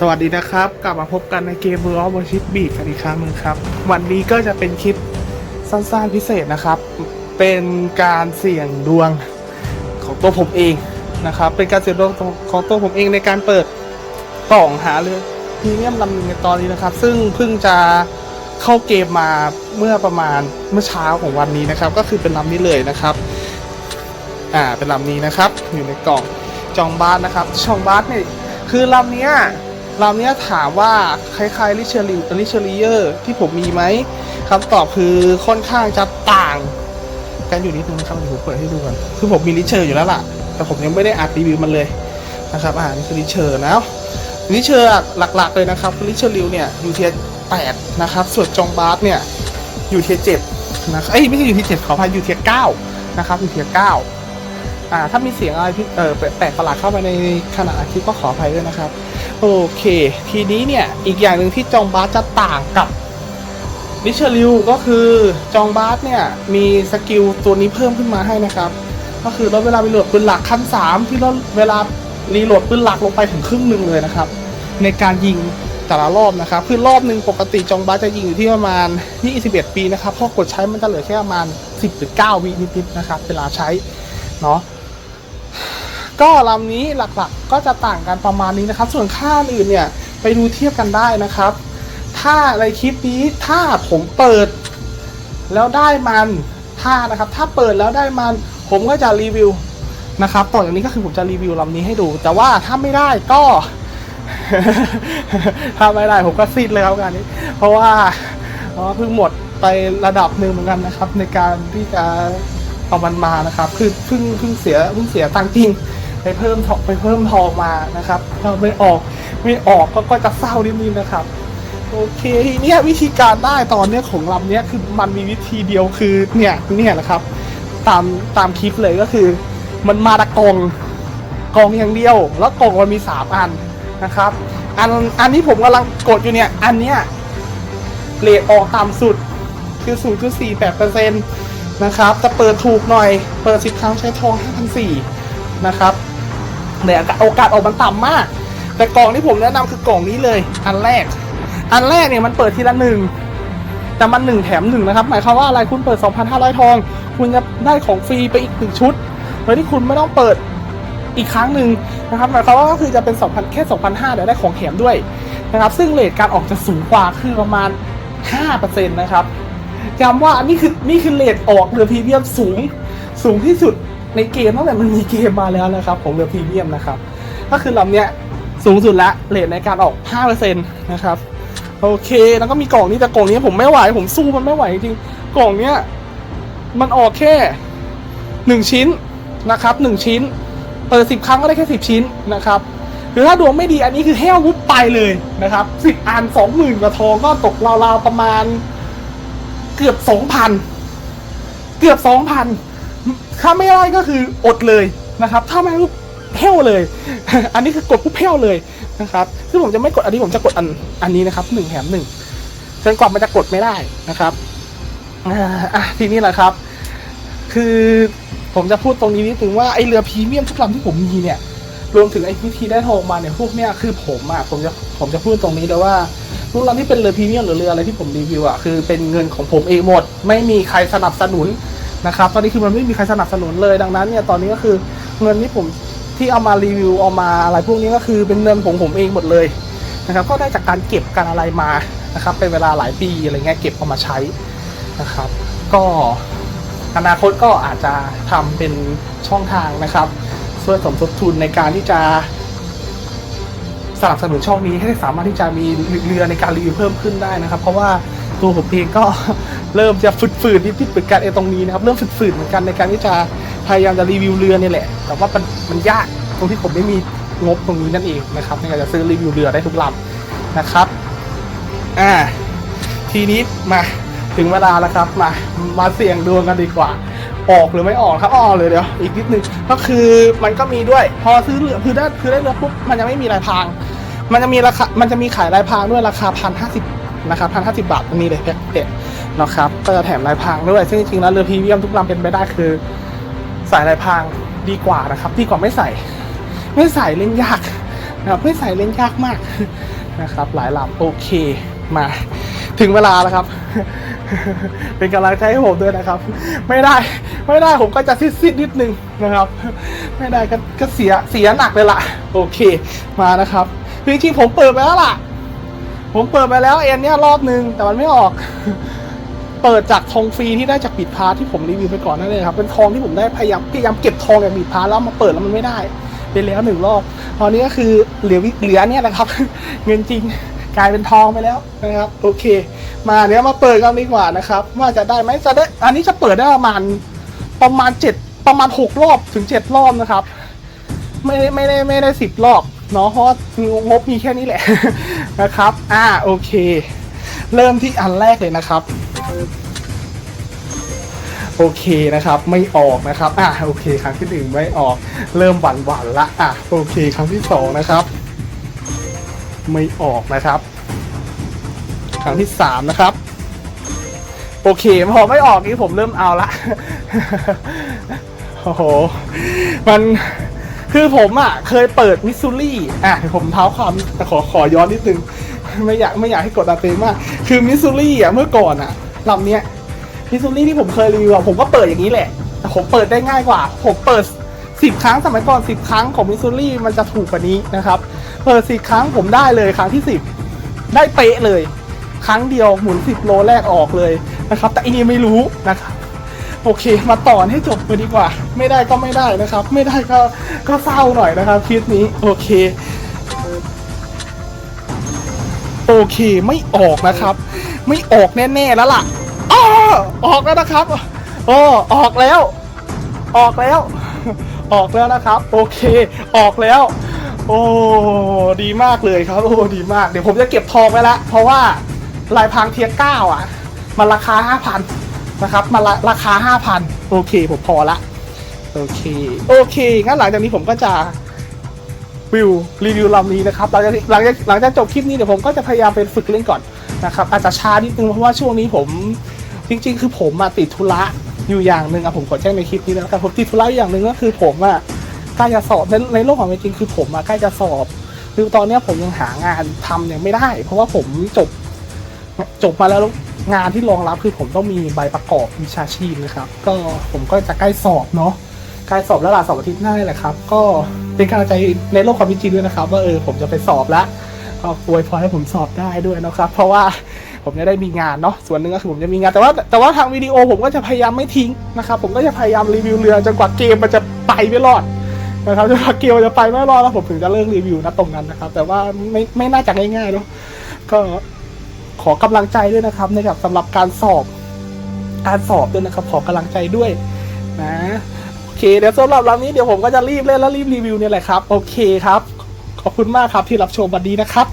สวัสดีนะครับ กลับมาพบกันในเกม World of Warship Beat กันอีกครั้งหนึ่งครับ วันนี้ก็จะเป็นคลิปสั้นๆพิเศษนะครับ เป็นการเสี่ยงดวงของตัวผมเองนะครับ เป็นการเสี่ยงดวงของตัวผมเองในการเปิดกล่องหาเรือพรีเมียมลำหนึงในตอนนี้นะครับ ซึ่งเพิ่งจะเข้าเกมมาเมื่อประมาณเมื่อเช้าของวันนี้นะครับ ก็คือเป็นลำนี้เลยนะครับ อ่าเป็นลำนี้นะครับ อยู่ในกล่องจองบาสนะครับจองบาสเนี่ยคือลำเนี้ย ลำเนี้ยถามว่าคล้ายๆลิเชอริลิเชอริเยอร์ที่ผมมีไหมคำตอบคือค่อนข้างจะต่างกันอยู่นิดนึงนะครับเดี๋ยวผมเปิดให้ดูก่อนคือผมมีลิเชอร์อยู่แล้วล่ะ แต่ผมยังไม่ได้อัดรีวิวมันเลยนะครับอ่านี่คือลิเชอร์นะลิเชอร์หลักๆเลยนะครับลิเชอริวเนี่ยอยู่เทียแปดนะครับส่วนจองบาสเนี่ยอยู่เทียเจ็ดนะครับเอ้ยไม่ใช่อยู่เทียเจ็ดขออภัยอยู่เทียเก้านะครับอยู่เทียเก้าอ่าถ้ามีเสียงอะไรที่เออแปลกประหลาดเข้าไปในขณะอัดคลิปก็ขออภัยด้วยนะครับ โอเค ทีนี้เนี่ยอีกอย่างหนึ่งที่จองบาสจะต่างกับลิเชอริวก็คือจองบาสเนี่ยมีสกิลตัวนี้เพิ่มขึ้นมาให้นะครับ ก็คือลดเวลารีโหลดปืนหลักขั้น 3 ที่ลดเวลารีโหลดปืนหลักลงไปถึงครึ่งหนึ่งเลยนะครับ ในการยิงแต่ละรอบนะครับ คือรอบหนึ่งปกติจองบาสจะยิงอยู่ที่ประมาณ 21 ปีนะครับพอกดใช้มันจะเหลือแค่ประมาณ 10 หรือ 9 วินิดๆนะครับ เวลาใช้เนาะ ก็ลำนี้หลักๆก็จะต่างกันประมาณนี้นะครับ ส่วนค่าอื่นเนี่ยไปดูเทียบกันได้นะครับ ถ้าในคลิปนี้ถ้าผมเปิด แล้วได้มันถ้านะครับ ถ้าเปิดแล้วได้มัน ผมก็จะรีวิวนะครับต่อจากนี้ก็คือผมจะรีวิวลำนี้ให้ดู แต่ว่าถ้าไม่ได้ก็ ถ้าไม่ได้ผมก็ซีดเลยครับการนี้ เพราะว่าเพราะว่าเพิ่งหมดไประดับหนึ่งเหมือนกันนะครับ ในการที่จะเอามันมานะครับ คือเพิ่งเพิ่งเสียเพิ่งเสียตังค์จริง ไปเพิ่มทองไปเพิ่มทองมานะครับถ้าไม่ออกไม่ออกก็ก็จะเศร้านิดนึงนะครับ โอเคทีเนี้ยวิธีการได้ตอนเนี้ยของลำเนี้ยคือมันมีวิธีเดียวคือเนี่ยเนี่ยแหละครับ ตามตามคลิปเลยก็คือ มันมาตะกองกองอย่างเดียว แล้วกองมันมีสามอันนะครับ อันอันนี้ผมกำลังกดอยู่เนี่ยอันเนี้ยเรทออกต่ำสุดคือ0.48%นตนะครับจะเปิดถูกหน่อย เปิด10ครั้งใช้ทอง5,400นะครับ แต่โอกาสออกมันต่ำมาก แต่กล่องที่ผมแนะนำคือกล่องนี้เลย อันแรก อันแรกเนี่ยมันเปิดทีละหนึ่งแต่มันหนึ่งแถมหนึ่งนะครับ หมายความว่าอะไรคุณเปิด 2,500 ทอง คุณจะได้ของฟรีไปอีกหนึ่งชุดโดยที่คุณไม่ต้องเปิดอีกครั้งหนึ่งนะครับหมายความว่าก็คือจะเป็น 2,000แค่2,500เดี๋ยวได้ของแถมด้วยนะครับ ซึ่งเลทการออกจะสูงกว่าคือประมาณ 5%นะครับย้ำว่านี่คือนี่คือเลทออกเรือพรีเมียมสูงสูงที่สุด ในเกมตั้งแต่มันมีเกมมาแล้วนะครับของเรือพรีเมียมนะครับ ก็คือลำเนี้ยสูงสุดละเลทในการออก 5%นะครับโอเค แล้วก็มีกล่องนี้แต่กล่องนี้ผมไม่ไหว ผมสู้มันไม่ไหวจริงกล่องเนี้ยมันออกแค่หนึ่งชิ้นนะครับหนึ่งชิ้นเปิดสิบครั้งก็ได้แค่สิบชิ้นนะครับหรือถ้าดวงไม่ดีอันนี้คือแห้ววุบไปเลยนะครับสิบอันสองหมื่นกว่าทองก็ตกราวๆประมาณ เกือบสองพันเกือบสองพัน ถ้าไม่ได้ก็คืออดเลยนะครับ ถ้าไม่ปุ๊บเห้วเลย อันนี้คือกดปุ๊บเห้วเลยนะครับซึ่งผมจะไม่กดอันนี้ผมจะกดอันอันนี้นะครับหนึ่งแถมหนึ่งจนกว่ามันจะกดไม่ได้นะครับอ่าอะทีนี้แหละครับ คือผมจะพูดตรงนี้นิดนึงว่าไอเรือพรีเมียมทุกลำที่ผมมีเนี่ยรวมถึงไอวิธีได้ทองมาเนี่ยพวกเนี้ยคือผมอะผมจะผมจะพูดตรงนี้เลยว่าทุกลำที่เป็นเรือพรีเมียมหรือเรืออะไรที่ผมรีวิวอะคือเป็นเงินของผมเองหมด ไม่มีใครสนับสนุน นะครับตอนนี้คือมันไม่มีใครสนับสนุนเลยดังนั้นเนี่ยตอนนี้ก็คือเงินที่ผมที่เอามารีวิวเอามาอะไรพวกนี้ก็คือเป็นเงินของผมเองหมดเลยนะครับก็ได้จากการเก็บการอะไรมานะครับเป็นเวลาหลายปีอะไรเงี้ยเก็บเอามาใช้นะครับ ก็อนาคตก็อาจจะทำเป็นช่องทางนะครับช่วยสมทบทุนในการที่จะสนับสนุนช่องนี้ให้สามารถที่จะมีเรือในการรีวิวเพิ่มขึ้นได้นะครับ เพราะว่าตัวผมเองก็ เริ่มจะฝืดๆนิดๆเหมือนกันไอ้ตรงนี้นะครับ เริ่มฝืดๆเหมือนกันในการที่จะพยายามจะรีวิวเรือเนี่ยแหละ แต่ว่ามันมันยากตรงที่ผมไม่มีงบตรงนี้นั่นเองนะครับในการจะซื้อรีวิวเรือได้ทุกลำนะครับอ่าทีนี้มาถึงเวลาแล้วครับมามาเสี่ยงดวงกันดีกว่า ออกหรือไม่ออกครับออกเลยเดี๋ยวอีกนิดนึงก็คือมันก็มีด้วย พอซื้อเรือคือได้คือได้เรือปุ๊บมันจะไม่มีรายพราง มันจะมีราคามันจะมีขายรายพรางด้วยราคาพันห้าสิบนะครับพันห้าสิบาทอันนี้เลยแพ็คเกจ นะครับก็จะแถมรายพรางด้วย ซึ่งจริงๆแล้วเรือพรีเมียมทุกลำเป็นไปได้คือ ใส่รายพรางดีกว่านะครับ ดีกว่าไม่ใส่ ไม่ใส่เล่นยากนะครับไม่ใส่เล่นยากมากนะครับ หลายลำโอเคมา ถึงเวลาแล้วครับ เป็นกำลังใจให้ผมด้วยนะครับ ไม่ได้ไม่ได้ผมก็จะซิดๆนิดนึงนะครับ ไม่ได้ก็ก็เสียเสียหนักเลยล่ะโอเคมานะครับจริงๆผมเปิดไปแล้วล่ะ ผมเปิดไปแล้วเอ็นเนี่ยรอบนึงแต่มันไม่ออก เปิดจากทองฟรีที่ได้จากบิดพาร์ทที่ผมรีวิวไปก่อนนั่นเลยครับเป็นทองที่ผมได้พยายามพยายามเก็บทองจากบิดพาร์ทแล้วมาเปิดแล้วมันไม่ได้ไปแล้วหนึ่งรอบตอนนี้ก็คือเหลือวิเหลือเนี่ยแหละครับ เงินจริงกลายเป็นทองไปแล้วนะครับ โอเค มาเดี๋ยวมาเปิดกันดีกว่านะครับ ว่าจะได้ไหมจะได้ อันนี้จะเปิดได้ประมาณประมาณเจ็ดประมาณหกรอบถึงเจ็ดรอบนะครับ ไม่ได้ไม่ได้ไม่ได้สิบรอบเนาะเพราะงบมีแค่นี้แหละนะครับ อ่าโอเค เริ่มที่อันแรกเลยนะครับ โอเคนะครับไม่ออกนะครับอ่าโอเค ครั้งที่หนึ่งไม่ออก เริ่มหวั่นหวั่นละอะโอเค ครั้งที่สองนะครับ ไม่ออกนะครับ ครั้งที่สามนะครับ โอเคพอไม่ออกนี่ผมเริ่มเอาละโอ้โหมันคือผมอะเคยเปิดมิสซูรี่อะผมเท้าความแต่ขอขอย้อนนิดนึง ไม่อยากไม่อยากให้กดดันเต็มมาก คือมิสซูรี่อะเมื่อก่อนอะลำเนี้ย มิซูรี่ที่ผมเคยรีวิวอะผมก็เปิดอย่างนี้แหละ แต่ผมเปิดได้ง่ายกว่า ผมเปิดสิบครั้งสมัยก่อนสิบครั้งของมิสซูรี่มันจะถูกกว่านี้นะครับ เปิดสิบครั้งผมได้เลยครั้งที่สิบได้เป๊ะเลย ครั้งเดียวหมุนสิบโลแรกออกเลยนะครับ แต่อันนี้ไม่รู้นะครับโอเค มาต่อให้จบไปดีกว่า ไม่ได้ก็ไม่ได้นะครับ ไม่ได้ก็ก็เศร้าหน่อยนะครับคลิปนี้โอเค โอเคไม่ออกนะครับ ไม่ออกแน่ๆแล้วล่ะ ออกแล้วนะครับ โอ๋ออกแล้ว ออกแล้ว ออกแล้วนะครับ โอเค ออกแล้ว โอ้ดีมากเลยครับ โอ้ดีมาก เดี๋ยวผมจะเก็บทองไว้ละเพราะว่าลายพรางเทียร์เก้าอะ มันราคาห้าพันนะครับ มันราราคาห้าพันโอเค ผมพอละ โอเค โอเคงั้นหลังจากนี้ผมก็จะวิวรีวิวลำนี้นะครับหลังจากหลังจากหลังจากจบคลิปนี้เดี๋ยวผมก็จะพยายามไปฝึกเล่นก่อนนะครับอาจจะช้านิดนึงเพราะว่าช่วงนี้ผม จริง ๆ คือผมมาติดธุระอยู่อย่างหนึ่งอะผมขอแจ้งในคลิปนี้นะครับผมติดธุระอย่างหนึ่งก็คือผมอะใกล้จะสอบในในโลกของเป็นจริงคือผมอะใกล้จะสอบคือตอนนี้ผมยังหางานทำยังไม่ได้ เพราะว่าผมจบจบมาแล้วงานที่รองรับคือผมต้องมีใบประกอบวิชาชีพนะครับ ก็ผมก็จะใกล้สอบเนาะใกล้สอบแล้วล่ะสอบอาทิตย์หน้าแหละครับ ก็เป็นกำลังใจในโลกความเป็นจริงด้วยนะครับ ว่าเออผมจะไปสอบแล้วก็อวยพรให้ผมสอบได้ด้วยนะครับ เพราะว่า ผมจะได้มีงานเนาะส่วนหนึ่งก็คือผมจะมีงานแต่ว่าแต่ว่าทางวิดีโอผมก็จะพยายามไม่ทิ้งนะครับผมก็จะพยายามรีวิวเรือจนกว่าเกมมันจะไปไม่รอดนะครับจนกว่าเกมมันจะไปไม่รอดแล้วผมถึงจะเลิกรีวิวนะตรงนั้นนะครับ แต่ว่าไม่ไม่น่าจะง่ายๆเนาะก็ขอกำลังใจด้วยนะครับในกับสำหรับการสอบการสอบด้วยนะครับ ขอกำลังใจด้วยนะโอเคเดี๋ยวสำหรับลำนี้เดี๋ยวผมก็จะรีบเล่นแล้วรีบรีวิวเนี่ยแหละครับ โอเคครับ ขอบคุณมากครับที่รับชมวันนี้นะครับ